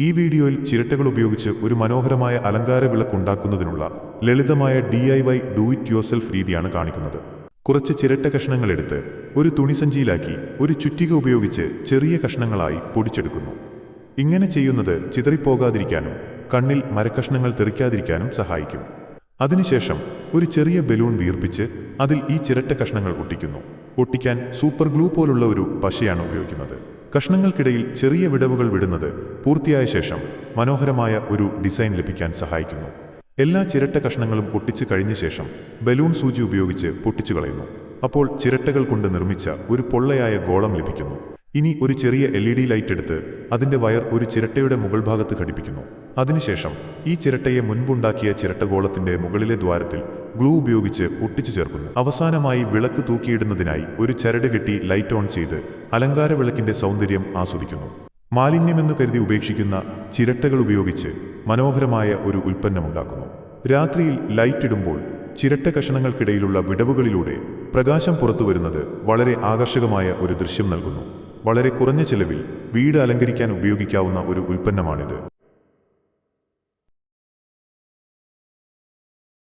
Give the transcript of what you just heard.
ഈ വീഡിയോയിൽ ചിരട്ടകൾ ഉപയോഗിച്ച് ഒരു മനോഹരമായ അലങ്കാര വിളക്ക് വിളക്കുണ്ടാക്കുന്നതിനുള്ള ലളിതമായ D I Y do it your രീതിയാണ് കാണിക്കുന്നത്. കുറച്ച് ചിരട്ട കഷ്ണങ്ങൾ എടുത്ത് ഒരു തുണിസഞ്ചിയിലാക്കി ഒരു ചുറ്റിക ഉപയോഗിച്ച് ചെറിയ കഷ്ണങ്ങളായി പൊടിച്ചെടുക്കുന്നു. ഇങ്ങനെ ചെയ്യുന്നത് ചിതറിപ്പോകാതിരിക്കാനും കണ്ണിൽ മരക്കഷ്ണങ്ങൾ തെറിക്കാതിരിക്കാനും സഹായിക്കും. അതിനുശേഷം ഒരു ചെറിയ ബലൂൺ വീർപ്പിച്ച് അതിൽ ഈ ചിരട്ട കഷ്ണങ്ങൾ ഒട്ടിക്കുന്നു. ഒട്ടിക്കാൻ സൂപ്പർ ഗ്ലൂ പോലുള്ള ഒരു പശയാണ് ഉപയോഗിക്കുന്നത്. കഷ്ണങ്ങൾക്കിടയിൽ ചെറിയ വിടവുകൾ വിടുന്നത് പൂർത്തിയായ ശേഷം മനോഹരമായ ഒരു ഡിസൈൻ ലഭിക്കാൻ സഹായിക്കുന്നു. എല്ലാ ചിരട്ട കഷ്ണങ്ങളും പൊട്ടിച്ചു കഴിഞ്ഞ ശേഷം ബലൂൺ സൂചി ഉപയോഗിച്ച് പൊട്ടിച്ചു കളയുന്നു. അപ്പോൾ ചിരട്ടകൾ കൊണ്ട് നിർമ്മിച്ച ഒരു പൊള്ളയായ ഗോളം ലഭിക്കുന്നു. ഇനി ഒരു ചെറിയ എൽ ഇ ഡി ലൈറ്റ് എടുത്ത് അതിന്റെ വയർ ഒരു ചിരട്ടയുടെ മുകൾ ഭാഗത്ത് ഘടിപ്പിക്കുന്നു. അതിനുശേഷം ഈ ചിരട്ടയെ മുൻപുണ്ടാക്കിയ ചിരട്ടഗോളത്തിന്റെ മുകളിലെ ദ്വാരത്തിൽ ഗ്ലൂ ഉപയോഗിച്ച് ഒട്ടിച്ചു ചേർക്കുന്നു. അവസാനമായി വിളക്ക് തൂക്കിയിടുന്നതിനായി ഒരു ചരട് കെട്ടി ലൈറ്റ് ഓൺ ചെയ്ത് അലങ്കാര വിളക്കിന്റെ സൗന്ദര്യം ആസ്വദിക്കുന്നു. മാലിന്യമെന്നു കരുതി ഉപേക്ഷിക്കുന്ന ചിരട്ടകൾ ഉപയോഗിച്ച് മനോഹരമായ ഒരു ഉൽപ്പന്നമുണ്ടാക്കുന്നു. രാത്രിയിൽ ലൈറ്റ് ഇടുമ്പോൾ ചിരട്ട കഷണങ്ങൾക്കിടയിലുള്ള വിടവുകളിലൂടെ പ്രകാശം പുറത്തു വരുന്നത് വളരെ ആകർഷകമായ ഒരു ദൃശ്യം നൽകുന്നു. വളരെ കുറഞ്ഞ ചെലവിൽ വീട് അലങ്കരിക്കാൻ ഉപയോഗിക്കാവുന്ന ഒരു ഉൽപ്പന്നമാണിത്.